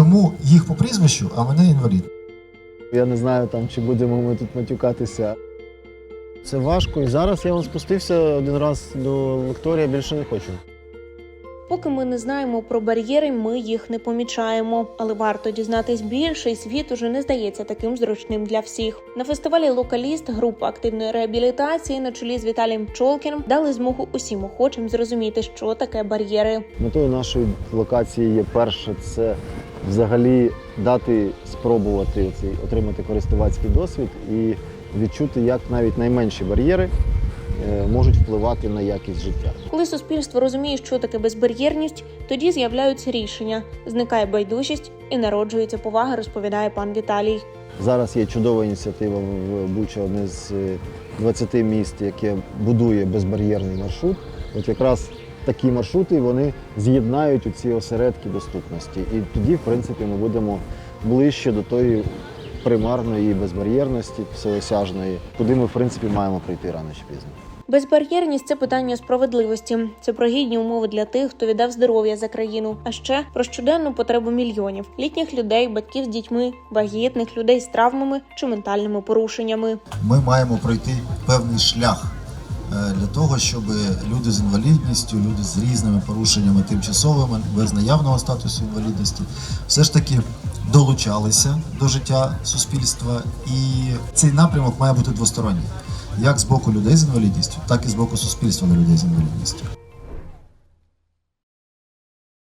чому їх по прізвищу, а мене інвалід. Я не знаю, там, чи будемо ми тут матюкатися. Це важко. І зараз я вон спустився один раз до лекторія, більше не хочу. Поки ми не знаємо про бар'єри, ми їх не помічаємо. Але варто дізнатись більше, і світ уже не здається таким зручним для всіх. На фестивалі Локаліст група активної реабілітації на чолі з Віталієм Пчолкіним дали змогу усім охочим зрозуміти, що таке бар'єри. Метою нашої локації є перше, це взагалі дати спробувати цей отримати користувацький досвід і відчути, як навіть найменші бар'єри е, можуть впливати на якість життя. Коли суспільство розуміє, що таке безбар'єрність, тоді з'являються рішення, зникає байдужість і народжується повага, розповідає пан Віталій. Зараз є чудова ініціатива в Буча, одне з е, 20 міст, яке будує безбар'єрний маршрут. От якраз такі маршрути вони з'єднають у ці осередки доступності. І тоді, в принципі, ми будемо ближче до тої примарної безбар'єрності всеосяжної, куди ми в принципі маємо прийти рано чи пізно. Безбар'єрність це питання справедливості. Це про гідні умови для тих, хто віддав здоров'я за країну, а ще про щоденну потребу мільйонів літніх людей, батьків з дітьми, вагітних людей з травмами чи ментальними порушеннями. Ми маємо пройти певний шлях для того, щоб люди з інвалідністю, люди з різними порушеннями тимчасовими, без наявного статусу інвалідності, все ж таки долучалися до життя суспільства, і цей напрямок має бути двосторонній. Як з боку людей з інвалідністю, так і з боку суспільства для людей з інвалідністю.